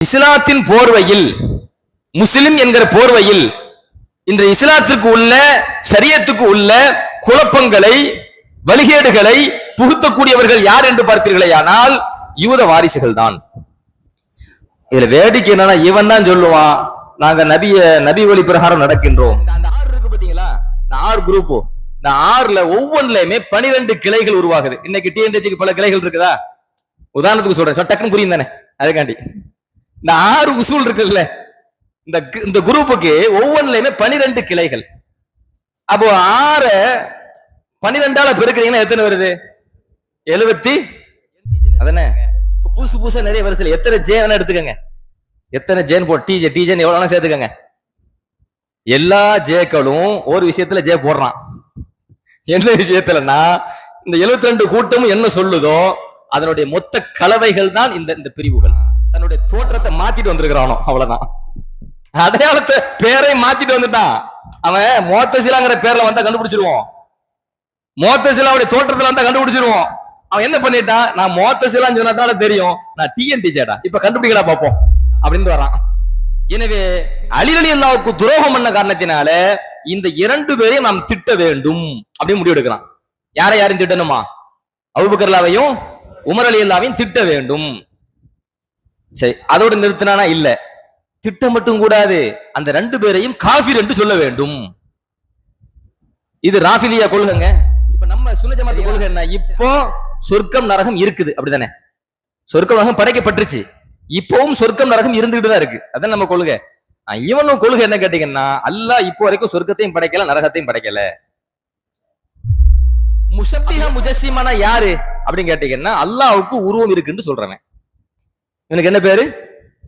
இஸ்லாத்தின் போர்வையில் முஸ்லிம் என்கிற போர்வையில் இன்று இஸ்லாத்திற்கு உள்ள சரியத்துக்கு உள்ள குழப்பங்களை வழிகேடுகளை புகுத்தக்கூடியவர்கள் யார் என்று பார்ப்பீர்களே ஆனால் யூத வாரிசுகள் தான். இதுல வேடிக்கை என்னன்னா இவன் தான் சொல்லுவான் நாங்க நபிய நபி வழி பிரகாரம் நடக்கின்றோம். அந்த ஆறு இருக்கு பாத்தீங்களா? இந்த ஆறு குரூப் இந்த ஆறுல ஒவ்வொன்றுலயுமே பனிரெண்டு கிளைகள் உருவாகுது. இன்னைக்கு டிஎன்டிக்கு பல கிளைகள் இருக்குதா? உதாரணத்துக்கு சொல்றேன். டக்குன்னு புரியும் தானே? அதுக்காண்டி. இந்த ஆறு உசூல் இருக்குல்ல இந்த இந்த குரூப்புக்கு ஒவ்வொன்றுலயுமே பனிரெண்டு கிளைகள். அப்போ ஆற பனிரெண்டால பெருக்கிறீங்கன்னா எத்தனை வருது? எழுபத்தி அதானே புதுசு புதுசா நிறைய வருஷத்துல எத்தனை ஜே வேணா எடுத்துக்கங்க. எத்தனை ஜேன் போ டிஜே டிஜேன்னு எவ்வளவு சேர்த்துக்கங்க. எல்லா ஜேக்களும் ஒரு விஷயத்துல ஜே போடுறான். என்ன விஷயத்துலன்னா இந்த 72 ரெண்டு கூட்டமும் என்ன சொல்லுதோ அதனுடைய மொத்த கலவைகள் தான் இந்த இந்த பிரிவுகள். தன்னுடைய தோற்றத்தை மாத்திட்டு வந்திருக்கிறானோ அவ்வளவுதான். அடையாளத்தை பேரை மாத்திட்டு வந்துட்டான் அவன் மோத்தசிலாங்கிற பேர்ல வந்தா கண்டுபிடிச்சிருவோம். மோத்தசிலாவுடைய தோற்றத்துல வந்தா கண்டுபிடிச்சிருவோம். அவன் என்ன பண்ணிட்டான் நான் மோத்தசிலான்னு சொன்னதால தெரியும். நான் டிஎன்டி சேடா இப்ப கண்டுபிடிக்கடா பார்ப்போம் அப்படின்னு வரான். எனவே அலிரலி அல்லாவுக்கு துரோகம் பண்ண காரணத்தினால இந்த இரண்டு பேரையும் நாம் திட்ட வேண்டும் அப்படின்னு முடிவு எடுக்கிறான். யாரை யாரையும் திட்டணுமா? அவுபக்கர்லாவையும் உமர் அலி அல்லாவையும் திட்ட வேண்டும். சரி அதோட நிறுத்தினானா? இல்ல. திட்டம் மட்டும் கூடாது. அந்த ரெண்டு பேரையும் காஃபிர் என்று சொல்ல வேண்டும். இது ராஃபிலியா கொள்கைங்க. இப்ப நம்ம சுனஜமாத்து கொள்கை என்ன? இப்போ சொர்க்கம் நரகம் இருக்குது. அப்படிதானே? சொர்க்கம் நரகம் படைக்கப்பட்டுருச்சு. இப்பவும் சொர்க்கம் நரகம் இருந்துகிட்டு தான் இருக்கு. அதான் நம்ம கொள்கை. ஆஹ் இவனும் கொள்கை என்ன கேட்டீங்கன்னா அல்லாஹ் இப்போ வரைக்கும் சொர்க்கத்தையும் படைக்கல நரகத்தையும் படைக்கல. முஷப்பிஹா முஜஸ்ஸிமானா யாரு? அப்படின்னு கேட்டீங்கன்னா அல்லாவுக்கு உருவம் இருக்குன்னு சொல்றவன். இவனுக்கு என்ன பேரு?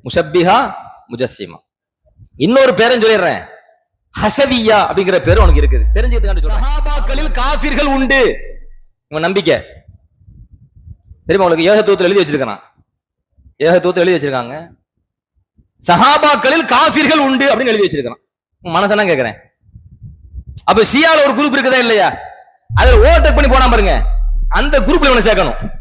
முஷப்பிஹா முஜஸ்ஸிமா. இன்னொரு பேரும் சொல்லிடுறேன். ஹஷவியா அப்படிங்கிற பேரு உனக்கு இருக்குது. சொல்றேன். சஹாபாக்களில் காஃபிர்கள் உண்டு. இவன் நம்பிக்கை. தெரியுமா உங்களுக்கு? ஏகத்துவத்தில் எழுதி வச்சிருக்கான்? ஏகத்துவத்தில் எழுதி வச்சிருக்காங்க. சஹாபாக்களில் காஃபிர்கள் உண்டு அப்படின்னு எழுதி வச்சிருக்கான். மனசெல்லாம் கேட்கிறேன் அப்ப ஷியால ஒரு குரூப் இருக்குதா இல்லையா? அதுல ஓவர்டேக் பண்ணி போனா பாருங்க. அந்த குரூப்ல இவனை சேர்க்கணும்.